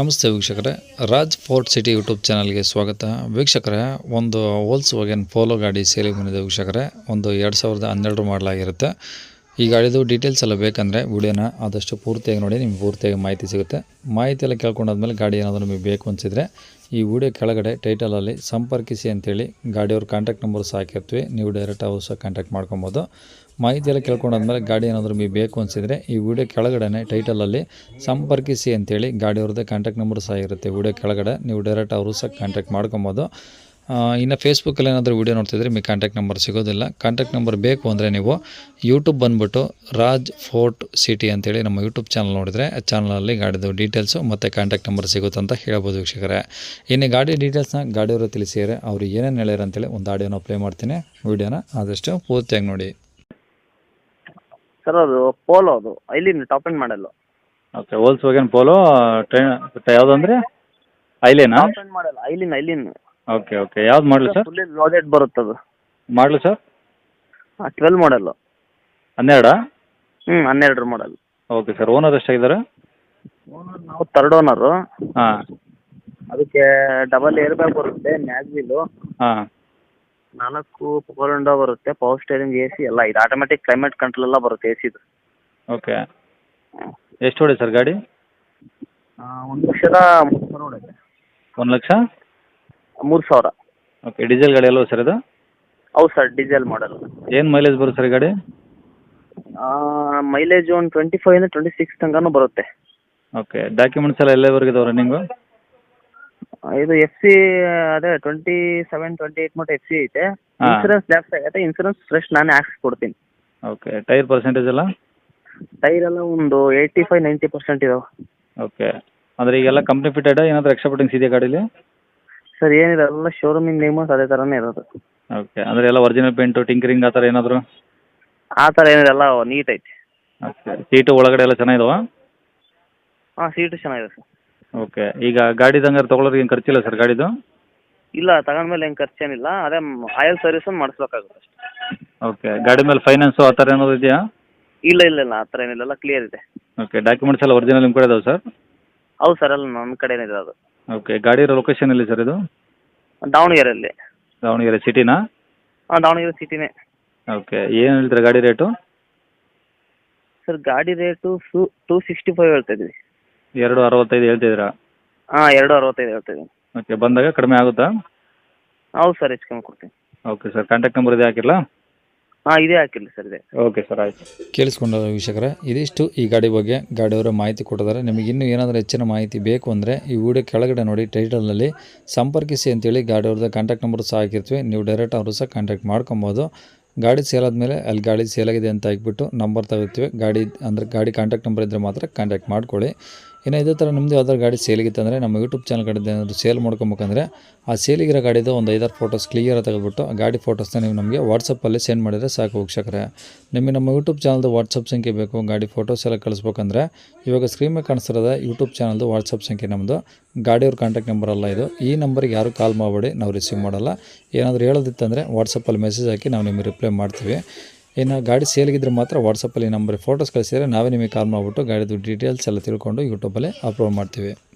ನಮಸ್ತೆ ವೀಕ್ಷಕರೇ. Raj fort city YouTube ಚಾನಲ್ಗೆ ಸ್ವಾಗತ. ವೀಕ್ಷಕರೇ, ಒಂದು ಹೋಲ್ಸ್ ವಾಗನ್ ಪೋಲೋ ಗಾಡಿ ಸೇಲಿಗೆ ಬಂದಿದೆ ವೀಕ್ಷಕರೇ. ಒಂದು ಎರಡು ಸಾವಿರದ ಹನ್ನೆರಡು ಮಾಡಲಾಗಿರುತ್ತೆ. ಈ ಗಾಡಿದು ಡೀಟೇಲ್ಸ್ ಎಲ್ಲ ಬೇಕಂದರೆ ವಿಡಿಯೋನ ಆದಷ್ಟು ಪೂರ್ತಿಯಾಗಿ ನೋಡಿ, ನಿಮ್ಗೆ ಪೂರ್ತಿಯಾಗಿ ಮಾಹಿತಿ ಸಿಗುತ್ತೆ. ಮಾಹಿತಿ ಎಲ್ಲ ಕೇಳ್ಕೊಂಡಾದ್ಮೇಲೆ ಗಾಡಿ ಏನಾದರೂ ನಿಮಗೆ ಬೇಕು ಅನಿಸಿದರೆ ಈ ವಿಡಿಯೋ ಕೆಳಗಡೆ ಟೈಟಲಲ್ಲಿ ಸಂಪರ್ಕಿಸಿ ಅಂತೇಳಿ ಗಾಡಿಯವ್ರ ಕಾಂಟ್ಯಾಕ್ಟ್ ನಂಬರ್ ಸಹ ನೀವು ಡೈರೆಕ್ಟ್ ಅವ್ರು ಸಹ ಕಾಂಟ್ಯಾಕ್ಟ್ ಮಾಡ್ಕೊಬೋದು. ಮಾಹಿತಿ ಎಲ್ಲ ಕೇಳ್ಕೊಂಡಾದ್ಮೇಲೆ ಗಾಡಿ ಏನಾದರೂ ಮೀ ಬೇಕು ಅನಿಸಿದರೆ ಈ ವಿಡಿಯೋ ಕೆಳಗಡೆ ಟೈಟಲಲ್ಲಿ ಸಂಪರ್ಕಿಸಿ ಅಂತೇಳಿ ಗಾಡಿಯವ್ರದ್ದೇ ಕಾಂಟ್ಯಾಕ್ಟ್ ನಂಬರ್ ಸಹ ಇರುತ್ತೆ. ವಿಡಿಯೋ ಕೆಳಗಡೆ ನೀವು ಡೈರೆಕ್ಟ್ ಅವರು ಸಹ ಕಾಂಟ್ಯಾಕ್ಟ್ ಮಾಡ್ಕೊಬೋದು. ಇನ್ನು ಫೇಸ್ಬುಕ್ಕಲ್ಲಿ ಏನಾದರೂ ವೀಡಿಯೋ ನೋಡ್ತಿದ್ರೆ ನಿಮಗೆ ಕಾಂಟ್ಯಾಕ್ಟ್ ನಂಬರ್ ಸಿಗೋದಿಲ್ಲ. ಕಾಂಟ್ಯಾಕ್ಟ್ ನಂಬರ್ ಬೇಕು ಅಂದರೆ ನೀವು ಯೂಟ್ಯೂಬ್ ಬಂದುಬಿಟ್ಟು ರಾಜ್ ಫೋರ್ಟ್ ಸಿಟಿ ಅಂತೇಳಿ ನಮ್ಮ ಯೂಟ್ಯೂಬ್ ಚಾನಲ್ ನೋಡಿದರೆ ಆ ಚಾನಲಲ್ಲಿ ಗಾಡಿದು ಡೀಟೇಲ್ಸು ಮತ್ತು ಕಾಂಟ್ಯಾಕ್ಟ್ ನಂಬರ್ ಸಿಗುತ್ತೆ ಅಂತ ಹೇಳ್ಬೋದು ವೀಕ್ಷಕರೇ. ಇನ್ನು ಗಾಡಿ ಡೀಟೇಲ್ಸ್ನ ಗಾಡಿಯವರು ತಿಳಿಸಿದರೆ ಅವರು ಏನೇನು ಹೇಳ್ಯಾರ ಅಂತೇಳಿ ಒಂದು ಆಡಿಯೋನ ಪ್ಲೇ ಮಾಡ್ತೀನಿ. ವೀಡಿಯೋನ ಆದಷ್ಟು ಪೂರ್ತಿಯಾಗಿ ನೋಡಿ. ಸರ್ ಅದು ಪೋಲೋ ಅದು. ಐಲಿನ್ ಟಾಪ್ ಎಂಡ್ ಮಾಡಲ್ಲ ಓಕೆ ಹೋಲ್ಸ್ ಹೋಗೇನು ಪೋಲೋ ಟ್ರೈನ್ ಯಾವುದು ಅಂದರೆ? ಐಲೇನಾ? ಟಾಪ್ ಎಂಡ್ ಮಾಡಲ್ಲ ಐಲಿನ್ ಐಲಿನ್. ಓಕೆ ಓಕೆ ಯಾವ್ದು ಮಾಡಲು ಸರ್ ಫುಲ್ಲಿ ಲೋಡೆಡ್ ಬರುತ್ತೆ ಅದು. ಮಾಡಲು ಸರ್ ಟ್ವೆಲ್ ಮಾಡಲ್ಲು ಹನ್ನೆರಡಾ? ಹ್ಞೂ ಹನ್ನೆರಡರ ಮಾಡಲ್ ಓಕೆ ಸರ್ ಓನರ್ ಎಷ್ಟಾಗಿದ್ದಾರೆ? ಓನರ್ ನಾವು ತರ್ಡ್ ಓನರು ಹಾಂ. ಅದಕ್ಕೆ ಡಬಲ್ ಏರ್ ಬ್ಯಾಗ್ ಬರುತ್ತೆ ಮ್ಯಾಗ್ವಿಲು ಹಾಂ. ನಾಲ್ಕು ಪವರ್ ವಿಂಡೋ ಬರುತ್ತೆ ಪವರ್ ಸ್ಟೇರಿಂಗ್ ಎ ಸಿ ಎಲ್ಲ. ಇದು ಆಟೋಮೆಟಿಕ್ ಕ್ಲೈಮೇಟ್ ಕಂಟ್ರೋಲ್ ಎಲ್ಲ ಬರುತ್ತೆ ಎ ಸಿದು ಓಕೆ ಎಷ್ಟು ಹೊಡೆ ಸರ್ ಗಾಡಿ? ಒಂದು ಲಕ್ಷದ ಮೂರು ಸಾವಿರ ಹೊಡೆಯುತ್ತೆ ಒಂದು ಲಕ್ಷ? ಮೂರು ಸಾವಿರ. ಓಕೆ ಡೀಸೆಲ್ ಗಾಡಿ ಅಲ್ವಾ ಸರ್ ಇದು? ಹೌದು ಸರ್ ಡೀಸೆಲ್ ಮಾಡಲ್ ಏನು ಮೈಲೇಜ್ ಬರುತ್ತೆ ಸರ್ ಈ ಗಾಡಿ? ಮೈಲೇಜ್ ಒಂದು ಟ್ವೆಂಟಿ ಇಂದ ಟ್ವೆಂಟಿ ಸಿಕ್ಸ್ ತನಕನೂ ಬರುತ್ತೆ. ಓಕೆ ಡಾಕ್ಯುಮೆಂಟ್ಸ್ ಎಲ್ಲ ಎಲ್ಲೇವರೆಗೆ ಇದಾವೆ ರನ್ನಿಂಗು ಇದು ಎಫ್ ಸಿ ಅದೇ ಟ್ವೆಂಟಿ ಸೆವೆನ್ ಟ್ವೆಂಟಿ ಏಟ್ ಮಟ್ಟ ಎಫ್ ಸಿ ಐತೆ. ಹಾ. ಇನ್ಸೂರೆನ್ಸ್ ಜಾಸ್ತಿ ಆಗುತ್ತೆ ಇನ್ಸೂರೆನ್ಸ್ ಫ್ರೆಶ್ ನಾನೇ ಹಾಕ್ಸ್ಕೊಡ್ತೀನಿ ಓಕೆ ಟೈರ್ ಪರ್ಸೆಂಟೇಜ್ ಎಲ್ಲ? ಟೈರ್ ಎಲ್ಲ ಒಂದು ಏಯ್ಟಿ ಫೈವ್ ನೈಂಟಿ ಪರ್ಸೆಂಟ್ ಇದಾವೆ. ಓಕೆ ಅಂದರೆ ಈಗೆಲ್ಲ ಕಂಪ್ನಿ ಫಿಟೆಡ್ ಏನಾದರೂ ಎಕ್ಸ್ಟ್ರಾ ಫಿಟ್ಟಿಂಗ್ಸ್ ಇದೆಯಾ ಗಾಡೀಲಿ? ಸರ್ ಏನಿದೆ ಎಲ್ಲ ಶೋರೂಮಿನ ನೇಮಸ್ ಅದೇ ಥರನೇ ಇರೋದು. ಓಕೆ ಅಂದ್ರೆ ಎಲ್ಲ ಒರಿಜಿನಲ್ ಪೇಂಟು ಟಿಂಕರಿಂಗ್ ಆ ಥರ ಏನಾದರೂ? ಆ ಥರ ಏನಿದೆ ಎಲ್ಲ ನೀಟ್ ಐತೆ. ಓಕೆ ಸೀಟು ಒಳಗಡೆ ಎಲ್ಲ ಚೆನ್ನಾಗಿದಾವ? ಹಾಂ ಸೀಟು ಚೆನ್ನಾಗಿದೆ ಸರ್. ಓಕೆ ಈಗ ಗಾಡಿದು ಹಂಗಾರೆ ತೊಗೊಳೋರಿಗೆ ಏನು ಖರ್ಚಿಲ್ಲ ಸರ್ ಗಾಡಿದು? ಇಲ್ಲ ತಗೊಂಡ್ಮೇಲೆ ಏನು ಖರ್ಚೇನಿಲ್ಲ ಅದೇ ಆಯಿಲ್ ಸರ್ವಿಸ್ ಒಂದು ಮಾಡಿಸ್ಬೇಕಾಗುತ್ತೆ ಅಷ್ಟೇ. ಓಕೆ ಗಾಡಿ ಮೇಲೆ ಫೈನಾನ್ಸು ಆ ಥರ ಏನಾದ್ರು ಇದೆಯಾ? ಇಲ್ಲ ಇಲ್ಲ ಇಲ್ಲ ಆ ಥರ ಏನಿಲ್ಲ ಎಲ್ಲ ಕ್ಲಿಯರ್ ಇದೆ. ಓಕೆ ಡಾಕ್ಯುಮೆಂಟ್ಸ್ ಎಲ್ಲ ಒರಿಜಿನಲ್ ನಿಮ್ಮ ಕಡೆ ಇದಾವೆ ಸರ್? ಹೌದು ಸರ್ ಎಲ್ಲ ನನ್ನ ಕಡೆನೇ ಏನಿದೆ ಅದು. ಓಕೆ ಗಾಡಿ ಇರೋ ಲೊಕೇಶನ್ ಎಲ್ಲಿ ಸರ್ ಇದು? ದಾವಣಗೆರೆಯಲ್ಲಿ. ದಾವಣಗೆರೆ ಸಿಟಿನಾ ಹಾಂ ದಾವಣಗೆರೆ ಸಿಟಿನೇ ಓಕೆ ಏನು ಹೇಳ್ತೀರಾ ಗಾಡಿ ರೇಟು ಸರ್ ಗಾಡಿ ರೇಟು ಸು ಟೂ ಸಿಕ್ಸ್ಟಿ ಫೈವ್ ಹೇಳ್ತಾ ಇದ್ವಿ ಎರಡು ಅರವತ್ತೈದು ಹೇಳ್ತಿದ್ದೀರಾ? ಹಾಂ ಎರಡು ಅರವತ್ತೈದು ಹೇಳ್ತಾ ಇದ್ದೀನಿ. ಓಕೆ ಬಂದಾಗ ಕಡಿಮೆ ಆಗುತ್ತಾ? ಹೌದು ಸರ್ ಹೆಚ್ಚು ಕಮ್ಮಿ ಕೊಡ್ತೀನಿ. ಓಕೆ ಸರ್ ಕಾಂಟ್ಯಾಕ್ಟ್ ನಂಬರ್ ಇದೆ ಹಾಕಿರಲಾ? ಕೇಳಿಸ್ಕೊಂಡ ವೀಕ್ಷಕರೇ, ಇದಿಷ್ಟು ಈ ಗಾಡಿ ಬಗ್ಗೆ ಗಾಡಿಯವರ ಮಾಹಿತಿ ಕೊಟ್ಟಿದ್ದಾರೆ. ನಿಮಗೆ ಇನ್ನೂ ಏನಾದರೂ ಹೆಚ್ಚಿನ ಮಾಹಿತಿ ಬೇಕು ಅಂದರೆ ಈ ವಿಡಿಯೋ ಕೆಳಗಡೆ ನೋಡಿ ಟೈಟಲ್ನಲ್ಲಿ ಸಂಪರ್ಕಿಸಿ ಅಂತೇಳಿ ಗಾಡಿಯವ್ರದ್ದು ಕಾಂಟ್ಯಾಕ್ಟ್ ನಂಬರ್ ಸಹ ಹಾಕಿರ್ತೀವಿ. ನೀವು ಡೈರೆಕ್ಟ್ ಅವರು ಸಹ ಕಾಂಟ್ಯಾಕ್ಟ್ ಮಾಡ್ಕೊಬೋದು. ಗಾಡಿ ಸೇಲ್ ಆದಮೇಲೆ ಅಲ್ಲಿ ಗಾಡಿ ಸೇಲ್ ಆಗಿದೆ ಅಂತ ಹಾಕ್ಬಿಟ್ಟು ನಂಬರ್ ತಗೋತೀವಿ. ಗಾಡಿ ಅಂದರೆ ಗಾಡಿ ಕಾಂಟ್ಯಾಕ್ಟ್ ನಂಬರ್ ಇದ್ದರೆ ಮಾತ್ರ ಕಾಂಟ್ಯಾಕ್ಟ್ ಮಾಡ್ಕೊಳ್ಳಿ. ಇನ್ನು ಇದೇ ಥರ ನಿಮ್ಮದು ಯಾವ್ದಾದ್ರು ಗಾಡಿ ಸೇಲಿಗಿತ್ತು ಅಂದರೆ ನಮ್ಮ ಯೂಟ್ಯೂಬ್ ಚಾನಲ್ ಕಡೆ ಏನಾದರೂ ಸೇಲ್ ಮಾಡ್ಕೊಬೇಕಂದ್ರೆ ಆ ಸೇಲಿಗಿರೋ ಗಾಡಿದು ಒಂದು ಐದಾರು ಫೋಟೋಸ್ ಕ್ಲಿಯರ್ ತೆಗೆದುಬಿಟ್ಟು ಆ ಗಾಡಿ ಫೋಟೋಸ್ನ ನೀವು ನಮಗೆ ವಾಟ್ಸಪ್ಪಲ್ಲಿ ಸೆಂಡ್ ಮಾಡಿದರೆ ಸಾಕು ವೀಕ್ಷಕರೇ. ನಿಮಗೆ ನಮ್ಮ ಯೂಟ್ಯೂಬ್ ಚಾನಲ್ದು ವಾಟ್ಸಪ್ ಸಂಖ್ಯೆ ಬೇಕು, ಗಾಡಿ ಫೋಟೋಸ್ ಎಲ್ಲ ಕಳಿಸ್ಬೇಕಂದ್ರೆ ಇವಾಗ ಸ್ಕ್ರೀನ್ ಮೇಲೆ ಕಾಣಿಸ್ತಿರೋದ ಯೂಟ್ಯೂಬ್ ಚಾನಲ್ದು ವಾಟ್ಸಪ್ ಸಂಖ್ಯೆ ನಮ್ಮದು ಗಾಡಿಯವ್ರ ಕಾಂಟ್ಯಾಕ್ಟ್ ನಂಬರ್ ಅಲ್ಲ ಇದು. ಈ ನಂಬರಿಗೆ ಯಾರು ಕಾಲ್ ಮಾಡಬೇಡಿ, ನಾವು ರಿಸೀವ್ ಮಾಡಲ್ಲ. ಏನಾದರೂ ಹೇಳೋದಿತ್ತಂದರೆ ವಾಟ್ಸಪ್ಪಲ್ಲಿ ಮೆಸೇಜ್ ಹಾಕಿ ನಾವು ನಿಮಗೆ ರಿಪ್ಲೈ ಮಾಡ್ತೀವಿ. ಇನ್ನು ಗಾಡಿ ಸೇಲ್ಗಿದ್ರೆ ಮಾತ್ರ ವಾಟ್ಸಪ್ಪಲ್ಲಿ ನಂಬರ್ ಫೋಟೋಸ್ ಕಳಿಸಿದರೆ ನಾವೇ ನಿಮಗೆ ಕಾಲ್ ಮಾಡಿಬಿಟ್ಟು ಗಾಡಿದು ಡೀಟೇಲ್ಸ್ ಎಲ್ಲ ತಿಳ್ಕೊಂಡು ಯೂಟ್ಯೂಬಲ್ಲೇ ಅಪ್ಲೋಡ್ ಮಾಡ್ತೀವಿ.